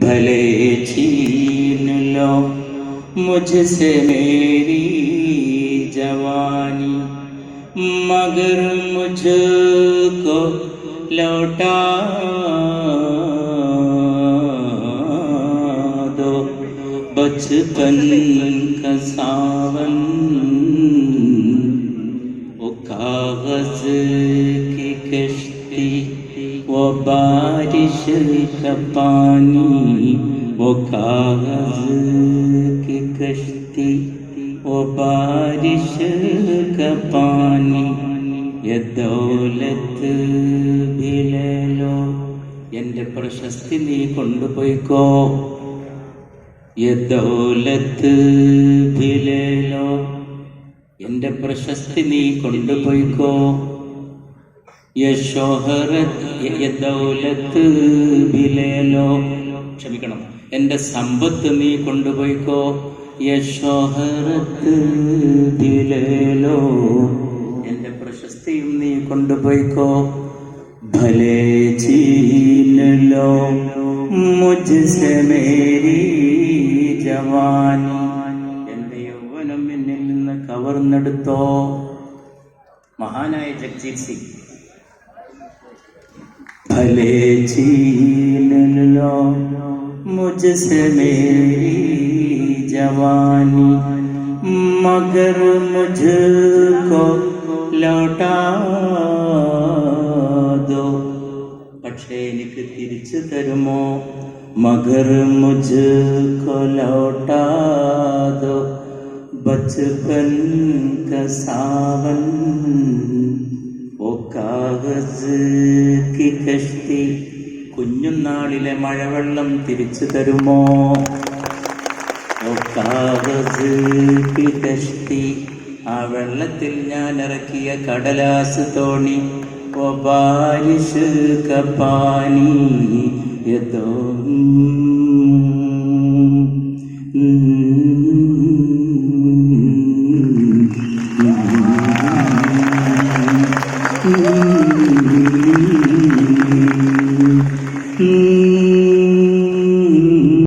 भले छीन लो मुझसे मेरी जवानी, मगर मुझको लौटा दो बचपन का सावन। वो कागज़ की कश्ती و بارش پانی و کاغذ کی کشتی و بارش کا پانی یہ دولت بھی لے لو എന്റെ പ്രശസ്തി നീ കൊണ്ടുപോയിക്കോ യദൗലത്ത് ഭിലേലോ എന്റെ പ്രശസ്തി നീ കൊണ്ടുപോയിക്കോ ദൗലത്ത് ബിലേലോ. ക്ഷമിക്കണം. എന്റെ സമ്പത്ത് നീ കൊണ്ടുപോയിക്കോ. യശോഹരത്ത് ദിലേലോ എന്റെ പ്രശസ്തിയും നീ കൊണ്ടുപോയിക്കോ. ഭലേ ചീലോ മുജ്സെ മേരി ജവാനി. യൗവനം എന്നിൽ നിന്ന് കവർന്നെടുത്തോ. മഹാനായ ജഗ്ജീത് സിംഗ് भले छीन लो। मुझसे मेरी जवानी मगर मुझको लौटा दो। പക്ഷേ എനിക്ക് തിരിച്ചു തരുമോ മകർ മുജ്കോ ലൗട്ടാ ദോ ബച്പൻ കസാവൻ കുഞ്ഞുനാളിലെ മഴവെള്ളം തിരിച്ചു തരുമോ? ആ വെള്ളത്തിൽ ഞാൻ ഇറക്കിയ കടലാസ് തോണി. ഓ ബാരിഷ് കപ്പാനി യതോ